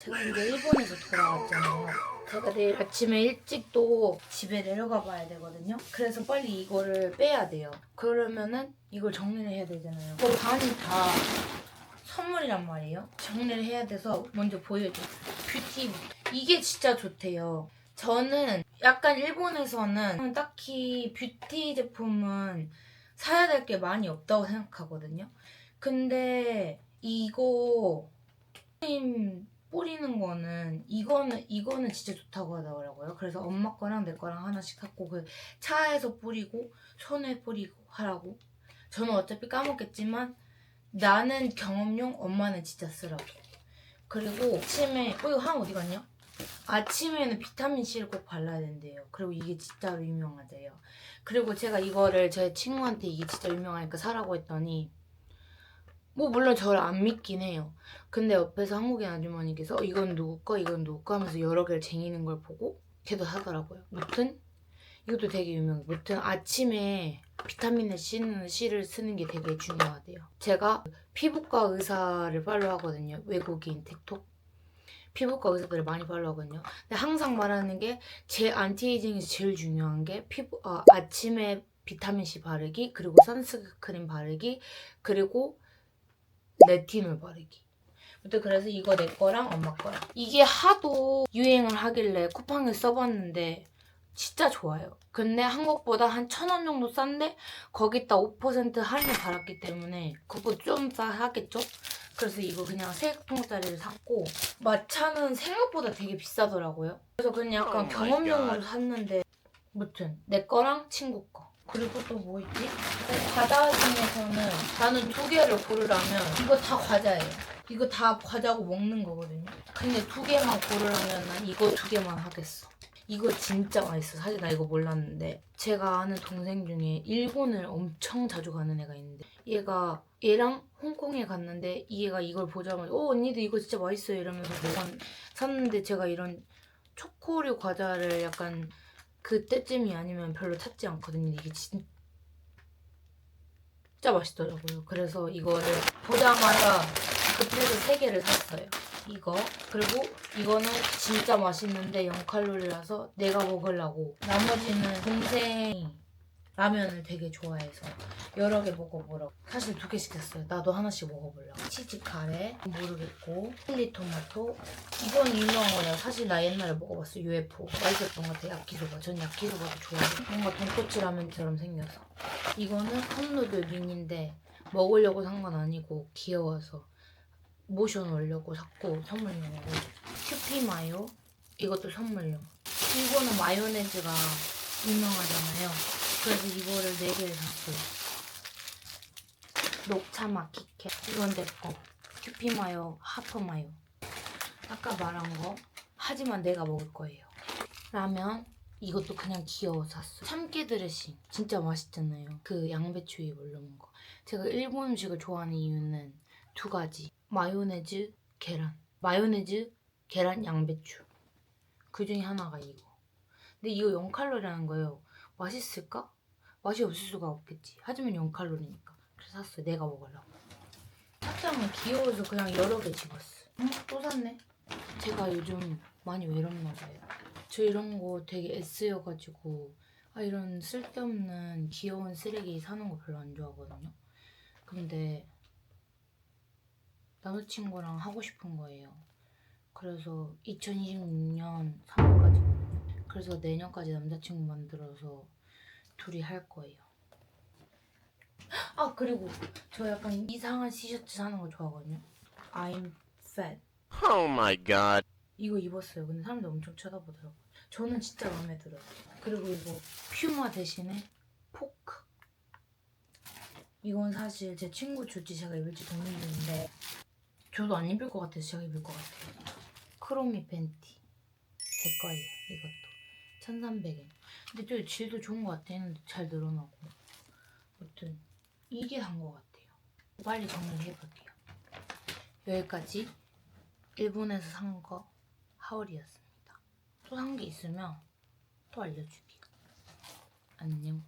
제가 이제 일본에서 돌아왔잖아요. 제가 내일 아침에 일찍 또 집에 내려가 봐야 되거든요. 그래서 빨리 이거를 빼야 돼요. 그러면은 이걸 정리를 해야 되잖아요. 그 반이 다 선물이란 말이에요. 정리를 해야 돼서 먼저 보여줘. 뷰티 이게 진짜 좋대요. 저는 약간 일본에서는 딱히 뷰티 제품은 사야 될 게 많이 없다고 생각하거든요. 근데 이거 뿌리는 거는 이거는 이거는 진짜 좋다고 하더라고요. 그래서 엄마 거랑 내 거랑 하나씩 갖고 그 차에서 뿌리고 손에 뿌리고 하라고. 저는 어차피 까먹겠지만 나는 경험용, 엄마는 진짜 쓰라고. 그리고 아침에 어 이거 한 어디 갔냐? 아침에는 비타민 C를 꼭 발라야 된대요. 그리고 이게 진짜로 유명하대요. 그리고 제가 이거를 제 친구한테 이게 진짜 유명하니까 사라고 했더니 뭐 물론 저를 안 믿긴 해요. 근데 옆에서 한국인 아주머니께서 어, 이건 누구 거 이건 누구 거 하면서 여러 개를 쟁이는 걸 보고 걔도 사더라고요. 무튼 이것도 되게 유명해요. 무튼 아침에 비타민 C는 C를 쓰는 게 되게 중요하대요. 제가 피부과 의사를 팔로우하거든요. 외국인 틱톡. 피부과 의사들을 많이 팔로우하거든요. 근데 항상 말하는 게 제 안티에이징에서 제일 중요한 게 피부 아, 아침에 비타민 C 바르기 그리고 선스크림 바르기 그리고 레티놀 바르기. 아무튼 그래서 이거 내 거랑 엄마 거랑 이게 하도 유행을 하길래 쿠팡을 써봤는데 진짜 좋아요. 근데 한국보다 한 천 원 정도 싼데 거기다 5% 할인 받았기 때문에 그거 좀 싸하겠죠? 그래서 이거 그냥 세 통짜리를 샀고 마차는 생각보다 되게 비싸더라고요. 그래서 그냥 약간 Oh 경험용으로. 샀는데 무튼 내 거랑 친구 거 그리고 또 뭐 있지? 과자 중에서는 나는 두 개를 고르라면 이거 다 과자예요. 이거 다 과자고 먹는 거거든요. 근데 두 개만 고르라면 난 이거 두 개만 하겠어. 이거 진짜 맛있어. 사실 나 이거 몰랐는데 제가 아는 동생 중에 일본을 엄청 자주 가는 애가 있는데 얘가 얘랑 홍콩에 갔는데 이 애가 이걸 보자마자 어 언니도 이거 진짜 맛있어요 이러면서 내가 샀는데 제가 이런 초코류 과자를 약간 그때쯤이 아니면 별로 찾지 않거든요. 이게 진짜 맛있더라고요. 그래서 이거를 보자마자 급해서 세 개를 샀어요. 이거 그리고 이거는 진짜 맛있는데 0칼로리라서 내가 먹으려고 나머지는 동생이 라면을 되게 좋아해서 여러 개 먹어보라고. 사실 두 개 시켰어요. 나도 하나씩 먹어보려고. 치즈 카레 모르겠고 칠리 토마토. 이건 유명한 거예요 사실 나 옛날에 먹어봤어. UFO 맛있었던 것 같아? 야키소바. 전 야키소바도 좋아해요 뭔가 돈코츠 라면처럼 생겨서. 이거는 컵누들 미니인데 먹으려고 산 건 아니고 귀여워서 모션 올려고 샀고 선물용으로 큐피 마요. 이것도 선물용 이거는 마요네즈가 유명하잖아요 그래서 이거를 4개를 샀어요 녹차 마키캣 이건 내 거. 큐피 마요 하프 마요. 아까 말한 거. 하지만 내가 먹을 거예요. 라면 이것도 그냥 귀여워서 샀어 참깨 드레싱. 진짜 맛있잖아요. 그 양배추 위에 올려놓은 거. 제가 일본 음식을 좋아하는 이유는 두 가지. 마요네즈, 계란. 마요네즈, 계란, 양배추. 그 중에 하나가 이거. 근데 이거 0칼로리라는 거예요. 맛있을까? 맛이 없을 수가 없겠지. 하지만 0칼로리니까. 그래서 샀어요. 내가 먹으려고. 샀자면 귀여워서 그냥 여러 개 집었어. 응? 또 샀네. 제가 요즘 많이 외롭나 봐요. 저 이런 거 되게 S여가지고 아 이런 쓸데없는 귀여운 쓰레기 사는 거 별로 안 좋아하거든요. 근데 남자친구랑 하고 싶은 거예요. 그래서 2026년 3월까지거든요. 그래서 내년까지 남자친구 만들어서 둘이 할 거예요. 아 그리고 저 약간 이상한 티셔츠 사는 거 좋아하거든요. I'm fat. Oh my god. 이거 입었어요. 근데 사람들 엄청 쳐다보더라고요. 저는 진짜 마음에 들어요. 그리고 이거 퓨마 대신에 포크. 이건 사실 제 친구 줄지 제가 입을지 고민 중인데 저도 안 입을 것 같아서 제가 입을 것 같아요. 크로미 팬티. 제 거예요. 이것도. 1300엔. 근데 또 질도 좋은 것 같아. 했는데 잘 늘어나고. 아무튼 이게 산 것 같아요. 빨리 정리를 해볼게요. 여기까지 일본에서 산 거 하울이었습니다. 또 산 게 있으면 또 알려줄게요. 안녕.